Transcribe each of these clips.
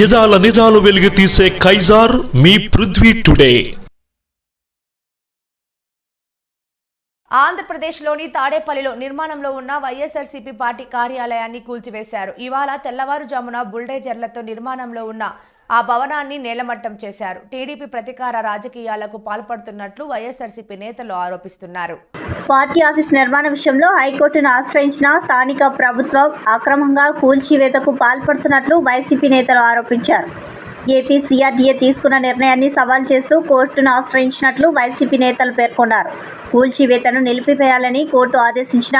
యదాల నిజాలు వెలిగి తీసే కైజార్ మీ పృథ్వీ టుడే. ఆంధ్రప్రదేశ్లోని తాడేపల్లిలో నిర్మాణంలో ఉన్న వైఎస్ఆర్సీపీ పార్టీ కార్యాలయాన్ని కూల్చివేశారు. ఇవాళ తెల్లవారుజామున బుల్డేజర్లతో నిర్మాణంలో ఉన్న ఆ భవనాన్ని నేలమట్టం చేశారు. టీడీపీ ప్రతీకార రాజకీయాలకు పాల్పడుతున్నట్లు వైఎస్ఆర్సీపీ నేతలు ఆరోపిస్తున్నారు. పార్టీ ఆఫీస్ నిర్మాణ విషయంలో హైకోర్టును ఆశ్రయించిన స్థానిక ప్రభుత్వం అక్రమంగా కూల్చివేతకు పాల్పడుతున్నట్లు వైసీపీ నేతలు ఆరోపించారు. ఏపీ సీఆర్డీఏ తీసుకున్న నిర్ణయాన్ని సవాల్ చేస్తూ కోర్టును ఆశ్రయించినట్లు వైసీపీ నేతలు పేర్కొన్నారు. కూల్చివేతను నిలిపివేయాలని కోర్టు ఆదేశించిన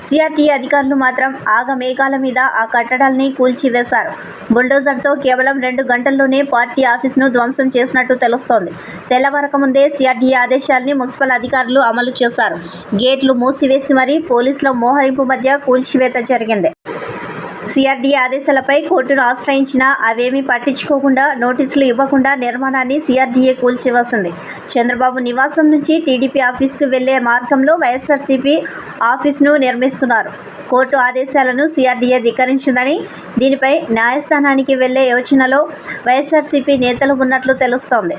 సీఆర్డీఏ అధికారులు మాత్రం ఆగమేఘాల మీద ఆ కట్టడాల్ని కూల్చివేశారు. బుల్డోజర్తో కేవలం రెండు గంటల్లోనే పార్టీ ఆఫీసును ధ్వంసం చేసినట్టు తెలుస్తోంది. తెల్లవరక ముందే సిఆర్డీఏ ఆదేశాల్ని మున్సిపల్ అధికారులు అమలు చేశారు. గేట్లు మూసివేసి మరీ పోలీసుల మోహరింపు మధ్య కూల్చివేత జరిగింది. సిఆర్డీఏ ఆదేశాలపై కోర్టును ఆశ్రయించినా అవేమీ పట్టించుకోకుండా నోటీసులు ఇవ్వకుండా నిర్మాణాన్ని సిఆర్డీఏ కూల్చివేసింది. చంద్రబాబు నివాసం నుంచి టీడీపీ ఆఫీస్కు వెళ్ళే మార్గంలో వైఎస్ఆర్సీపీ ఆఫీస్ను నిర్మిస్తున్నారు. కోర్టు ఆదేశాలను సిఆర్డీఏ ధిక్కరించిందని దీనిపై న్యాయస్థానానికి వెళ్ళే యోచనలో వైఎస్ఆర్సీపీ నేతలు ఉన్నట్లు తెలుస్తోంది.